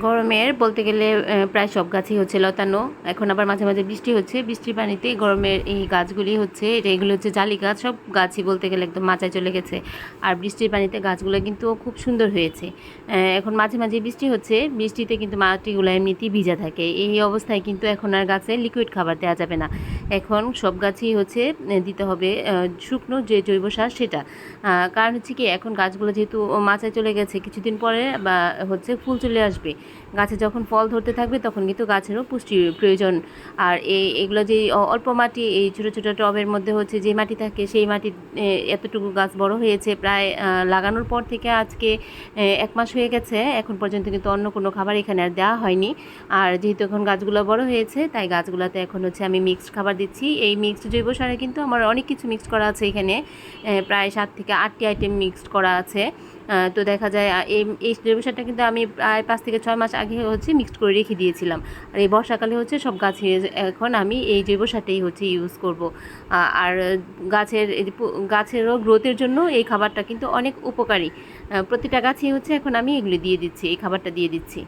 গরমের বলতে গেলে প্রায় সব গাছই হচ্ছে লতানো। এখন আবার মাঝে মাঝে বৃষ্টি হচ্ছে। বৃষ্টির পানিতে গরমের এই গাছগুলি হচ্ছে, এটা এগুলো হচ্ছে জালি গাছ, সব গাছই বলতে গেলে একদম মাচায় চলে গেছে। আর বৃষ্টির পানিতে গাছগুলো কিন্তু খুব সুন্দর হয়েছে। এখন মাঝে মাঝে বৃষ্টি হচ্ছে, বৃষ্টিতে কিন্তু মাটিগুলো এমনিতেই ভিজা থাকে। এই অবস্থায় কিন্তু এখন আর গাছে লিকুইড খাবার দেওয়া যাবে না। এখন সব গাছই হচ্ছে দিতে হবে শুকনো যে জৈব সার সেটা। কারণ হচ্ছে কি, এখন গাছগুলো যেহেতু মাচায় চলে গেছে, কিছুদিন পরে বা হচ্ছে ফুল চলে আসবে। গাছে যখন ফল ধরতে থাকবে, তখন কিন্তু গাছেরও পুষ্টির প্রয়োজন। আর এই এগুলো যে অল্প মাটি, এই ছোটো ছোটো টবের মধ্যে হচ্ছে যে মাটি থাকে, সেই মাটি এতটুকু গাছ বড় হয়েছে, প্রায় লাগানোর পর থেকে আজকে এক মাস হয়ে গেছে, এখন পর্যন্ত কিন্তু অন্য কোনো খাবার এখানে আর দেওয়া হয়নি। আর যেহেতু এখন গাছগুলো বড় হয়েছে, তাই গাছগুলোতে এখন হচ্ছে আমি মিক্সড খাবার দিচ্ছি। এই মিক্সড জৈব সারে কিন্তু আমার অনেক কিছু মিক্সড করা আছে এখানে প্রায় সাত থেকে আটটি আইটেম মিক্সড করা আছে। তো দেখা যায় এই এই জৈব সারটা কিন্তু আমি প্রায় পাঁচ থেকে ছয় মাস আগে হচ্ছে মিক্সড করে রেখে দিয়েছিলাম। আর এই বর্ষাকালে হচ্ছে সব গাছে এখন আমি এই জৈব সারটাই হচ্ছে ইউজ করব। আর গাছের গাছেরও গ্রোথের জন্য এই খাবারটা কিন্তু অনেক উপকারী। প্রতিটা গাছেই হচ্ছে এখন আমি এগুলি দিয়ে দিচ্ছি, এই খাবারটা দিয়ে দিচ্ছি।